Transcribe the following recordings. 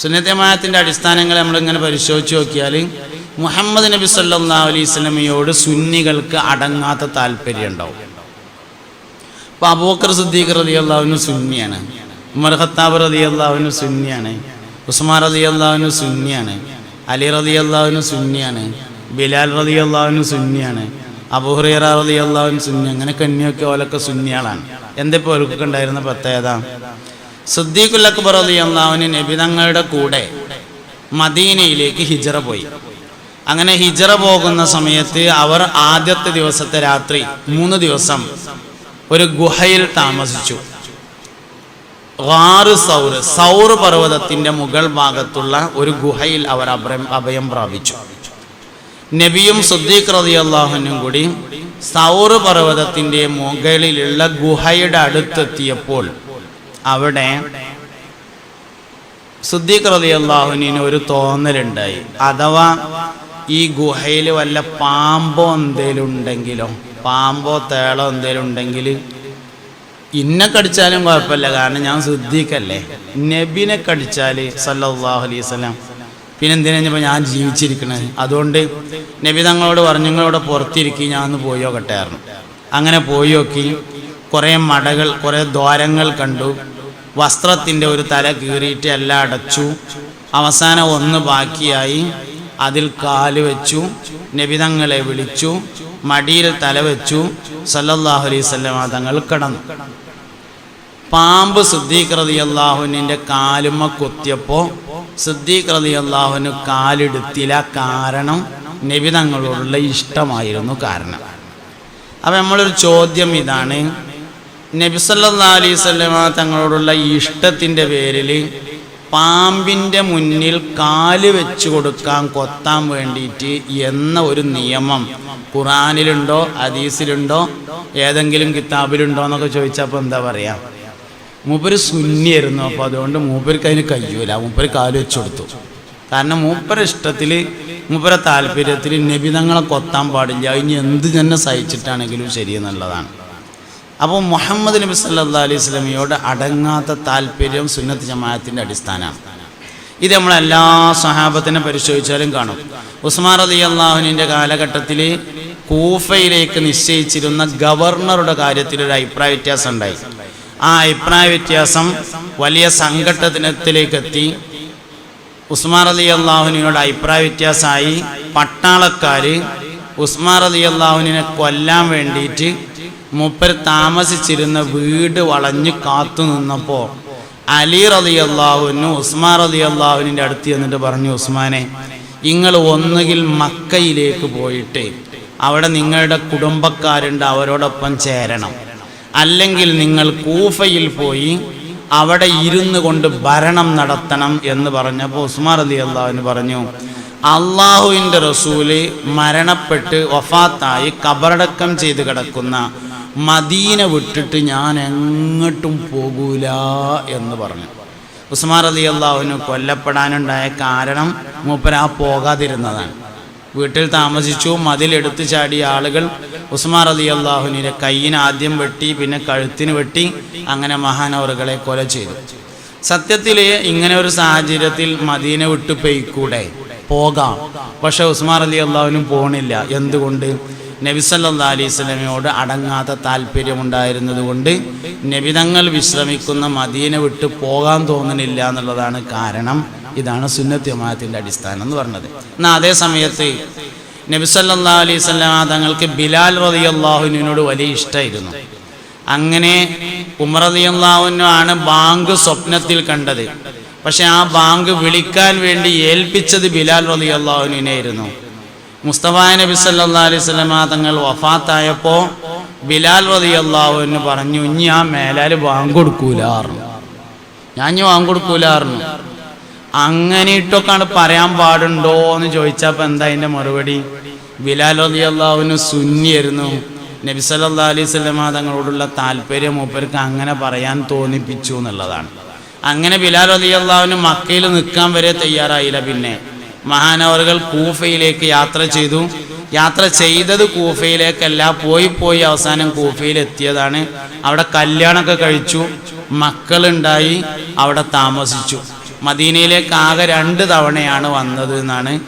സുന്നത്തമായത്തിന്റെ അടിസ്ഥാനങ്ങൾ നമ്മളിങ്ങനെ പരിശോധിച്ച് നോക്കിയാൽ മുഹമ്മദ് നബി സല്ലാ അലൈഹി സ്വലമയോട് സുന്നികൾക്ക് അടങ്ങാത്ത താല്പര്യം ഉണ്ടാവും. അപ്പോൾ അബൂക്കർ സിദ്ദീഖ് റതി അള്ളാഹുവിന് സുന്നിയാണ്. ഉമർ ഖത്താബ് റതി അള്ളാഹുവിന് സുന്നിയാണ്. ഉസ്മാൻ റതി അള്ളാഹുവിന് സുന്നിയാണ്. അലി റതി അള്ളാഹുവിന് സുന്നിയാണ്. ബിലാൽ റതി അള്ളാഹുവിന് സുന്നിയാണ്. അബുഹുറൈറ റതി അള്ളാഹുവിന് സുന്നി അങ്ങനെ കണ്ണിയൊക്കെ ഓലൊക്കെ സുന്നികളാണ് എന്തിപ്പോൾ ഓർക്കൊക്കെ ഉണ്ടായിരുന്ന പ്രത്യേകത? സിദ്ദീഖുൽ അക്ബർ അള്ളാഹുവിന് നബിതങ്ങളുടെ കൂടെ മദീനയിലേക്ക് ഹിജറ പോയി. അങ്ങനെ ഹിജറ പോകുന്ന സമയത്ത് അവർ ആദ്യത്തെ ദിവസത്തെ രാത്രി മൂന്ന് ദിവസം ഒരു ഗുഹയിൽ താമസിച്ചു. ഗാറ് സൗർ സൗർ പർവതത്തിന്റെ മുകൾ ഭാഗത്തുള്ള ഒരു ഗുഹയിൽ അവർ അഭയം അഭയം പ്രാപിച്ചു. നബിയും സുദ്ദീഖ് അൻഹു കൂടി സൗർ പർവതത്തിന്റെ മുകളിലുള്ള ഗുഹയുടെ അടുത്തെത്തിയപ്പോൾ അവിടെ സുദ്ദീഖ് റളിയല്ലാഹുവിന് ഒരു തോന്നലുണ്ടായി. അഥവാ ഈ ഗുഹയിൽ വല്ല പാമ്പോ എന്തേലും ഉണ്ടെങ്കിലോ പാമ്പോ തേളോ എന്തേലും ഉണ്ടെങ്കിൽ ഇന്നെ കടിച്ചാലും കുഴപ്പമില്ല. കാരണം ഞാൻ സുദ്ദീഖല്ലേ. നബിനെ കടിച്ചാൽ സല്ലാഹു അലൈഹി വസല്ലം. പിന്നെ എന്തിനാ ഞാൻ ജീവിച്ചിരിക്കണത്? അതുകൊണ്ട് നബി തങ്ങളോട് പറഞ്ഞു നിങ്ങളോട് പുറത്തിരിക്കി ഞാൻ ഒന്ന് പോയി നോക്കട്ടെ അങ്ങനെ പോയി നോക്കി. കുറേ മടകൾ കുറേ ദ്വാരങ്ങൾ കണ്ടു. വസ്ത്രത്തിന്റെ ഒരു തല കീറിയിട്ട് എല്ലാം അടച്ചു. അവസാനം ഒന്ന് ബാക്കിയായി അതിൽ കാൽ വെച്ചു. നബിതങ്ങളെ വിളിച്ചു. മടിയിൽ തല വെച്ചു. സല്ലല്ലാഹു അലൈഹി തങ്ങൾ കിടന്നു. പാമ്പ് സിദ്ദീഖ് റതി അള്ളാഹുവിന്റെ കാലുമ്മ കൊത്തിയപ്പോൾ സിദ്ദീഖ് റതി അള്ളാഹുവിന് കാലെടുത്തില്ല കാരണം നബി തങ്ങളോടുള്ള ഇഷ്ടമായിരുന്നു കാരണം. അപ്പം നമ്മളൊരു ചോദ്യം ഇതാണ്. നബി അലൈവല്ലമ തങ്ങളോടുള്ള ഇഷ്ടത്തിന്റെ പേരിൽ പാമ്പിന്റെ മുന്നിൽ കാൽ വെച്ച് കൊടുക്കാൻ കൊത്താൻ വേണ്ടിയിട്ട് എന്ന ഒരു നിയമം. ഖുറാനിലുണ്ടോ ഹദീസിലുണ്ടോ ഏതെങ്കിലും കിതാബിലുണ്ടോ എന്നൊക്കെ ചോദിച്ചപ്പോൾ എന്താ പറയുക മൂപ്പര് സുന്നിയായിരുന്നു. അപ്പോൾ അതുകൊണ്ട് മൂപ്പർക്ക് അതിന് കഴിയൂല മൂപ്പര് കാൽ വെച്ച് കൊടുത്തു. കാരണം മൂപ്പര ഇഷ്ടത്തിൽ മൂപ്പര താല്പര്യത്തിൽ നബിതങ്ങളെ കൊത്താൻ പാടില്ല. ഇനി എന്ത് തന്നെ സഹിച്ചിട്ടാണെങ്കിലും ശരിയെന്നുള്ളതാണ് അപ്പോൾ മുഹമ്മദ് നബി സല്ലാ അലൈഹി സ്വലമിയോട് അടങ്ങാത്ത താല്പര്യം സുന്നത്ത് ജമാഅത്തിന്റെ അടിസ്ഥാനമാണ്. ഇത് നമ്മളെല്ലാ സഹാബത്തിനെ പരിശോധിച്ചാലും കാണും. ഉസ്മാൻ അലി അള്ളാഹുവിന്റെ കാലഘട്ടത്തിൽ കൂഫയിലേക്ക് നിശ്ചയിച്ചിരുന്ന ഗവർണറുടെ കാര്യത്തിൽ ഒരു അഭിപ്രായ വ്യത്യാസം ഉണ്ടായി. ആ അഭിപ്രായ വ്യത്യാസം വലിയ സംഘട്ടനത്തിലേക്ക് എത്തി. ഉസ്മാൻ അലി അള്ളാഹുവിനോട് അഭിപ്രായ വ്യത്യാസമായി പട്ടാളക്കാർ ഉസ്മാൻ അലി അള്ളാഹുവിനെ കൊല്ലാൻ വേണ്ടിയിട്ട് മൂപ്പർ താമസിച്ചിരുന്ന വീട് വളഞ്ഞു കാത്തു നിന്നപ്പോൾ അലി റലി അള്ളാഹുവിനു ഉസ്മാൻ റതി അള്ളാഹുവിന്റെ അടുത്ത് ചെന്നിട്ട് പറഞ്ഞു ഉസ്മാനെ നിങ്ങൾ ഒന്നുകിൽ മക്കയിലേക്ക് പോയിട്ട് അവിടെ നിങ്ങളുടെ കുടുംബക്കാരുണ്ട് അവരോടൊപ്പം ചേരണം. അല്ലെങ്കിൽ നിങ്ങൾ കൂഫയിൽ പോയി അവിടെ ഇരുന്ന് കൊണ്ട് ഭരണം നടത്തണം എന്ന് പറഞ്ഞപ്പോൾ ഉസ്മാൻ അലി അള്ളാഹുവിന് പറഞ്ഞു അള്ളാഹുവിന്റെ റസൂൽ മരണപ്പെട്ട് വഫാത്തായി കബറടക്കം ചെയ്ത് കിടക്കുന്ന മദീന വിട്ടിട്ട് ഞാൻ എങ്ങോട്ടും പോകൂല എന്ന് പറഞ്ഞു. ഉസ്മാൻ അലി അള്ളാഹുവിന് കൊല്ലപ്പെടാനുണ്ടായ കാരണം മൂപ്പര പോകാതിരുന്നതാണ്. വീട്ടിൽ താമസിച്ചു മതിലെടുത്തു ചാടിയ ആളുകൾ ഉസ്മാൻ അലി അള്ളാഹുവിനെ കയ്യിന് ആദ്യം വെട്ടി പിന്നെ കഴുത്തിന് വെട്ടി അങ്ങനെ മഹാനവറുകളെ കൊല ചെയ്തു. സത്യത്തിൽ ഇങ്ങനെ ഒരു സാഹചര്യത്തിൽ മദീന വിട്ടു പെയ്ക്കൂടെ? പോകാം. പക്ഷെ ഉസ്മാൻ അലി അള്ളാഹുവിനും പോണില്ല. എന്തുകൊണ്ട്? നബിസല്ലാ അലൈഹി സ്വലമയോട് അടങ്ങാത്ത താല്പര്യമുണ്ടായിരുന്നതുകൊണ്ട് നബിതങ്ങൾ വിശ്രമിക്കുന്ന മദീന വിട്ട് പോകാൻ തോന്നുന്നില്ല എന്നുള്ളതാണ് കാരണം. ഇതാണ് സുന്നത്യമായത്തിന്റെ അടിസ്ഥാനം എന്ന് പറഞ്ഞത്. എന്നാൽ അതേ സമയത്ത് നബിസല്ലാ അലൈഹി സ്വലാം തങ്ങൾക്ക് ബിലാൽ റതി അള്ളാഹുവിനോട് വലിയ ഇഷ്ടമായിരുന്നു. അങ്ങനെ ഉമർ റതി അള്ളാഹുവിനാണ് ബാങ്ക് സ്വപ്നത്തിൽ കണ്ടത്. പക്ഷെ ആ ബാങ്ക് വിളിക്കാൻ വേണ്ടി ഏൽപ്പിച്ചത് ബിലാൽ റതി അള്ളാഹുവിനായിരുന്നു മുസ്തഫ നബി സല്ലാ അലൈഹി സ്വലമ തങ്ങൾ വഫാത്തായപ്പോൾ ബിലാൽ റതി അള്ളാഹുവിന് പറഞ്ഞു ഇനി ആ മേലാൽ ബാങ്ക് കൊടുക്കൂലാർന്നു. ഞാൻ ഇനി ബാങ്ക് കൊടുക്കൂലാർന്നു. അങ്ങനെ ഇട്ടൊക്കെയാണ് പറയാൻ പാടുണ്ടോ എന്ന് ചോദിച്ചപ്പോൾ എന്താ അതിന്റെ മറുപടി? ബിലാൽ റതി അള്ളാഹുവിന് സുന്നിയായിരുന്നു. നബി സല്ലാ അലൈഹി സ്വലമ തങ്ങളോടുള്ള താല്പര്യം മൂപ്പർക്ക് അങ്ങനെ പറയാൻ തോന്നിപ്പിച്ചു എന്നുള്ളതാണ്. അങ്ങനെ ബിലാൽ റതി അള്ളാഹുവിന് മക്കയിൽ നിൽക്കാൻ വരെ തയ്യാറായില്ല പിന്നെ. മഹാനവറുകൾ കൂഫയിലേക്ക് യാത്ര ചെയ്തു. യാത്ര ചെയ്തത് കൂഫയിലേക്കല്ല പോയി പോയി അവസാനം കൂഫയിൽ എത്തിയതാണ് അവിടെ കല്യാണമൊക്കെ കഴിച്ചു. മക്കളുണ്ടായി അവിടെ താമസിച്ചു. മദീനയിലേക്ക് ആകെ രണ്ട് തവണയാണ് വന്നത് എന്നാണ്.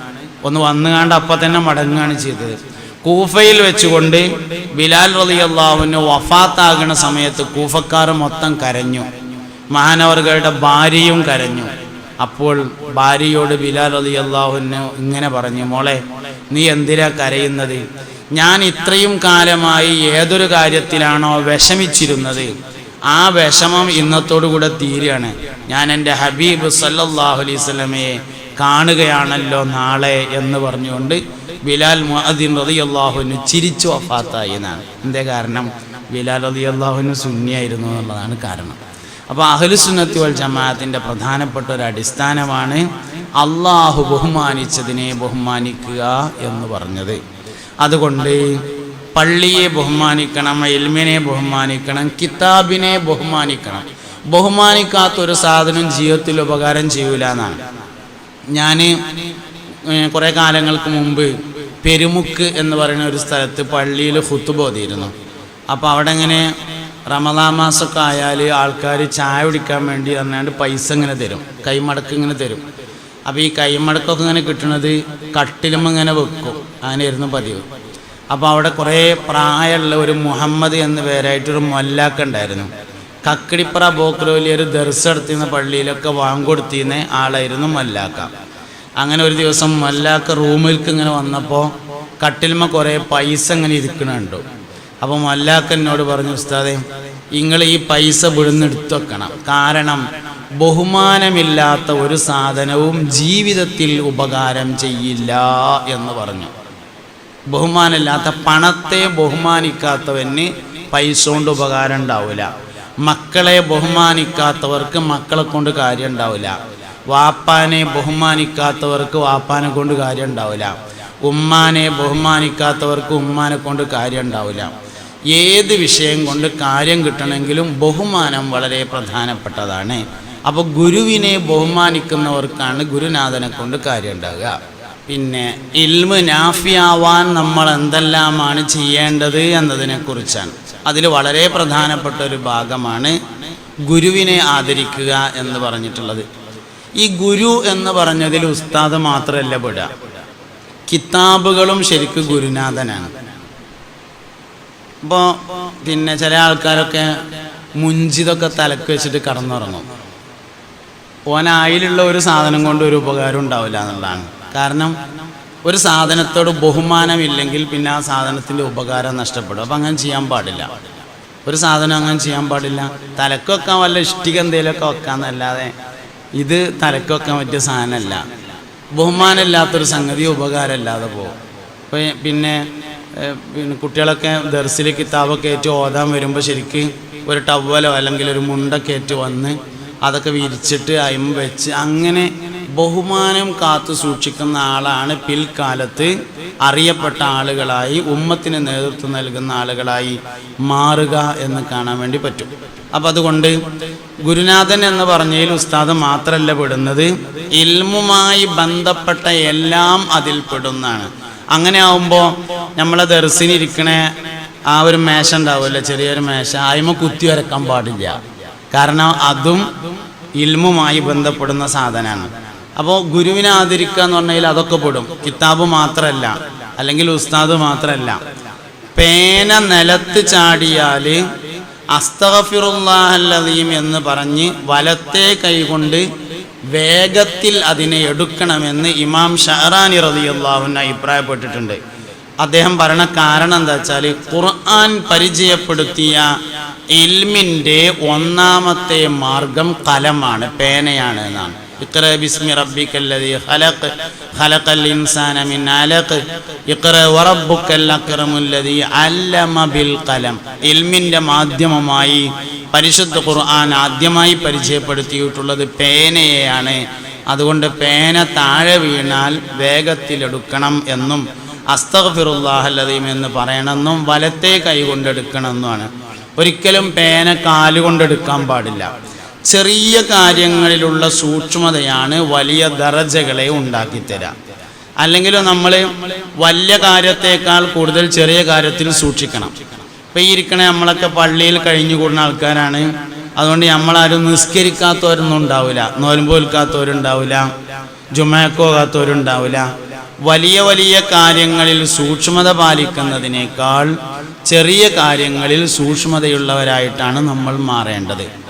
ഒന്ന് വന്നുകാണ്ട് അപ്പം തന്നെ മടങ്ങുകയാണ് ചെയ്തത്. കൂഫയിൽ വെച്ചുകൊണ്ട് ബിലാൽ റലി അള്ളാഹുവിന് വഫാത്താകുന്ന സമയത്ത് കൂഫക്കാർ മൊത്തം കരഞ്ഞു. മഹാനവർഗയുടെ ഭാര്യയും കരഞ്ഞു. അപ്പോൾ ഭാര്യയോട് ബിലാൽ അലി അള്ളാഹുവിന് ഇങ്ങനെ പറഞ്ഞു മോളെ നീ എന്തിനാ കരയുന്നത്? ഞാൻ ഇത്രയും കാലമായി ഏതൊരു കാര്യത്തിലാണോ വിഷമിച്ചിരുന്നത്? ആ വിഷമം ഇന്നത്തോടുകൂടെ തീരുകയാണ്. ഞാൻ എന്റെ ഹബീബ് സല്ലല്ലാഹു അലൈഹി സ്വലമയെ കാണുകയാണല്ലോ നാളെ എന്ന് പറഞ്ഞുകൊണ്ട് ബിലാൽ മുഅദ്ദിൻ അള്ളാഹുവിന് ചിരിച്ചു വഫാത്തായി എന്നാണ്. എന്തേ കാരണം? ബിലാൽ റളിയല്ലാഹുവിന് സുന്നിയായിരുന്നു എന്നുള്ളതാണ് കാരണം. അപ്പോൾ അഹലുസുന്നത്തി വൽ ജമാഅത്തിന്റെ പ്രധാനപ്പെട്ട ഒരു അടിസ്ഥാനമാണ് അള്ളാഹു ബഹുമാനിച്ചതിനെ ബഹുമാനിക്കുക എന്ന് പറഞ്ഞത്. അതുകൊണ്ട് പള്ളിയെ ബഹുമാനിക്കണം എൽമിനെ ബഹുമാനിക്കണം കിതാബിനെ ബഹുമാനിക്കണം. ബഹുമാനിക്കാത്ത ഒരു സാധനം ജീവിതത്തിൽ ഉപകാരം ചെയ്യൂല എന്നാണ്. ഞാൻ കുറേ കാലങ്ങൾക്ക് മുമ്പ് പെരുമുക്ക് എന്ന് പറയുന്ന ഒരു സ്ഥലത്ത് പള്ളിയിൽ ഹുത്തുബോധിയിരുന്നു അപ്പോൾ അവിടെ ഇങ്ങനെ റമദാൻ മാസമൊക്കെ ആയാൽ ആൾക്കാർ ചായ കുടിക്കാൻ വേണ്ടി പറഞ്ഞാണ്ട് പൈസ ഇങ്ങനെ തരും. കൈമടക്ക് ഇങ്ങനെ തരും. അപ്പോൾ ഈ കൈമടക്കൊക്കെ ഇങ്ങനെ കിട്ടുന്നത് കട്ടിലും ഇങ്ങനെ വെക്കും. അങ്ങനെയായിരുന്നു പതിവ്. അപ്പോൾ അവിടെ കുറേ പ്രായമുള്ള ഒരു മുഹമ്മദ് എന്ന പേരായിട്ടൊരു മൊല്ലാക്ക ഉണ്ടായിരുന്നു. കക്കിടിപ്പറ ബോക്കലോലി ഒരു ദർസ് എടുത്തിരുന്ന പള്ളിയിലൊക്കെ വാങ്ങിക്കൊടുത്തിരുന്ന ആളായിരുന്നു മൊല്ലാക്ക. അങ്ങനെ ഒരു ദിവസം മൊല്ലാക്ക റൂമിൽക്ക് ഇങ്ങനെ വന്നപ്പോൾ കട്ടിൽമ കുറേ പൈസ ഇങ്ങനെ ഇരിക്കണുണ്ടോ അപ്പോൾ മല്ലാക്ക എന്നോട് പറഞ്ഞു ഉസ്താദേ നിങ്ങൾ ഈ പൈസ ഇവിടുന്ന് എടുത്തു വെക്കണം കാരണം ബഹുമാനമില്ലാത്ത ഒരു സാധനവും ജീവിതത്തിൽ ഉപകാരം ചെയ്യില്ല എന്ന് പറഞ്ഞു. ബഹുമാനമില്ലാത്ത പണത്തെ ബഹുമാനിക്കാത്തവന് പൈസ കൊണ്ട് ഉപകാരം ഉണ്ടാവില്ല മക്കളെ ബഹുമാനിക്കാത്തവർക്ക് മക്കളെ കൊണ്ട് കാര്യം ഉണ്ടാവില്ല വാപ്പാനെ ബഹുമാനിക്കാത്തവർക്ക് വാപ്പാനെ കൊണ്ട് കാര്യം ഉണ്ടാവില്ല ഉമ്മാനെ ബഹുമാനിക്കാത്തവർക്ക് ഉമ്മാനെ കൊണ്ട് കാര്യം ഉണ്ടാവില്ല ഏത് വിഷയം കൊണ്ട് കാര്യം കിട്ടണമെങ്കിലും ബഹുമാനം വളരെ പ്രധാനപ്പെട്ടതാണ്. അപ്പോൾ ഗുരുവിനെ ബഹുമാനിക്കുന്നവർക്കാണ് ഗുരുനാഥനെ കൊണ്ട് കാര്യം ഉണ്ടാകുക പിന്നെ ഇൽമ് നാഫിയാവാൻ നമ്മൾ എന്തെല്ലാമാണ് ചെയ്യേണ്ടത് എന്നതിനെക്കുറിച്ചാണ് അതിൽ വളരെ പ്രധാനപ്പെട്ട ഒരു ഭാഗമാണ് ഗുരുവിനെ ആദരിക്കുക എന്ന് പറഞ്ഞിട്ടുള്ളത്. ഈ ഗുരു എന്ന് പറഞ്ഞതിൽ ഉസ്താദ് മാത്രമല്ല പെടുക. കിതാബുകളും ശരിക്കും ഗുരുനാഥനാണ്. ഇപ്പോൾ പിന്നെ ചില ആൾക്കാരൊക്കെ മുഞ്ചിതൊക്കെ തലക്ക് വെച്ചിട്ട് കടന്നുറങ്ങും. ഓനായിലുള്ള ഒരു സാധനം കൊണ്ട് ഒരു ഉപകാരം ഉണ്ടാവില്ല എന്നുള്ളതാണ്. കാരണം ഒരു സാധനത്തോട് ബഹുമാനമില്ലെങ്കിൽ പിന്നെ ആ സാധനത്തിന്റെ ഉപകാരം നഷ്ടപ്പെടും. അപ്പം അങ്ങനെ ചെയ്യാൻ പാടില്ല. ഒരു സാധനം അങ്ങനെ ചെയ്യാൻ പാടില്ല. തലക്ക് വെക്കാൻ വല്ല ഇഷ്ടിക എന്തെങ്കിലുമൊക്കെ വെക്കാന്നല്ലാതെ ഇത് തലക്ക് വെക്കാൻ പറ്റിയ സാധനമല്ല. ബഹുമാനമില്ലാത്തൊരു സംഗതി ഉപകാരമില്ലാതെ പോകും. പിന്നെ പിന്നെ കുട്ടികളൊക്കെ ദർസിൽ കിതാബൊക്കെ ഏറ്റ് ഓതാൻ വരുമ്പോൾ ശരിക്ക് ഒരു ടവലോ അല്ലെങ്കിൽ ഒരു മുണ്ടൊക്കെ ഏറ്റ് വന്ന് അതൊക്കെ വിരിച്ചിട്ട് അയിമ വെച്ച് അങ്ങനെ ബഹുമാനം കാത്തു സൂക്ഷിക്കുന്ന ആളാണ് പിൽക്കാലത്ത് അറിയപ്പെട്ട ആളുകളായി ഉമ്മത്തിന് നേതൃത്വം നൽകുന്ന ആളുകളായി മാറുക എന്ന് കാണാൻ വേണ്ടി പറ്റും. അപ്പം അതുകൊണ്ട് ഗുരുനാഥൻ എന്ന് പറഞ്ഞതിൽ ഉസ്താദ് മാത്രമല്ല പെടുന്നത് ഇൽമുമായി ബന്ധപ്പെട്ട എല്ലാം അതിൽ പെടുന്നതാണ് അങ്ങനെ ആവുമ്പോൾ നമ്മളെ ദർശനിരിക്കണ ആ ഒരു മേശ ഉണ്ടാവുമല്ലോ ചെറിയൊരു മേശ. ആയ്മ കുത്തി വരക്കാൻ പാടില്ല. കാരണം അതും ഇൽമുമായി ബന്ധപ്പെടുന്ന സാധനമാണ്. അപ്പോൾ ഗുരുവിനെ ആദരിക്കുക എന്ന് പറഞ്ഞാൽ അതൊക്കെ പെടും. കിതാബ് മാത്രമല്ല അല്ലെങ്കിൽ ഉസ്താദ് മാത്രമല്ല. പേന നിലത്ത് ചാടിയാൽ അസ്തഫിറുല്ലാഹല്ലതീം എന്ന് പറഞ്ഞ് വലത്തെ കൈകൊണ്ട് വേഗത്തിൽ അതിനെ എടുക്കണമെന്ന് ഇമാം ഷഹറാനി റളിയല്ലാഹുവിന് അഭിപ്രായപ്പെട്ടിട്ടുണ്ട്. അദ്ദേഹം പറയണ കാരണം എന്താ വെച്ചാൽ ഖുർആൻ പരിചയപ്പെടുത്തിയ ഇൽമിന്റെ ഒന്നാമത്തെ മാർഗം കലമാണ് പേനയാണ് എന്നാണ്. ഇഖ്റ ബിസ്മി റബ്ബിക്കല്ലദീ ഖലഖ് ഖലഖൽ ഇൻസാന മിൻ അലഖ് ഇഖ്റ വറബ്ബുക്കൽ അക്രമുല്ലദീ അല്ലമ ബിൽ ഖലം. ഇൽമിന്റെ മാധ്യമമായി പരിശുദ്ധ ഖുർആൻ ആദ്യമായി പരിചയപ്പെടുത്തിയിട്ടുള്ളത് പേനയെയാണ്. അതുകൊണ്ട് പേന താഴെ വീണാൽ വേഗത്തിലെടുക്കണം എന്നും അസ്തഫിറുല്ലാഹല്ലതീം എന്ന് പറയണമെന്നും വലത്തെ കൈ കൊണ്ടെടുക്കണമെന്നുമാണ്. ഒരിക്കലും പേന കാലുകൊണ്ടെടുക്കാൻ പാടില്ല. ചെറിയ കാര്യങ്ങളിലുള്ള സൂക്ഷ്മതയാണ് വലിയ ദറജകളെ ഉണ്ടാക്കിത്തരാം. അല്ലെങ്കിലും നമ്മൾ വലിയ കാര്യത്തേക്കാൾ കൂടുതൽ ചെറിയ കാര്യത്തിൽ സൂക്ഷിക്കണം. ഇപ്പം ഈ നമ്മളൊക്കെ പള്ളിയിൽ കഴിഞ്ഞു കൂടുന്ന ആൾക്കാരാണ്. അതുകൊണ്ട് നമ്മളാരും നിസ്കരിക്കാത്തവരൊന്നും ഉണ്ടാവില്ല. നോൽമ്പോൽക്കാത്തവരുണ്ടാവില്ല ജുമയക്കോകാത്തവരുണ്ടാവില്ല വലിയ വലിയ കാര്യങ്ങളിൽ സൂക്ഷ്മത പാലിക്കുന്നതിനേക്കാൾ ചെറിയ കാര്യങ്ങളിൽ സൂക്ഷ്മതയുള്ളവരായിട്ടാണ് നമ്മൾ മാറേണ്ടത്.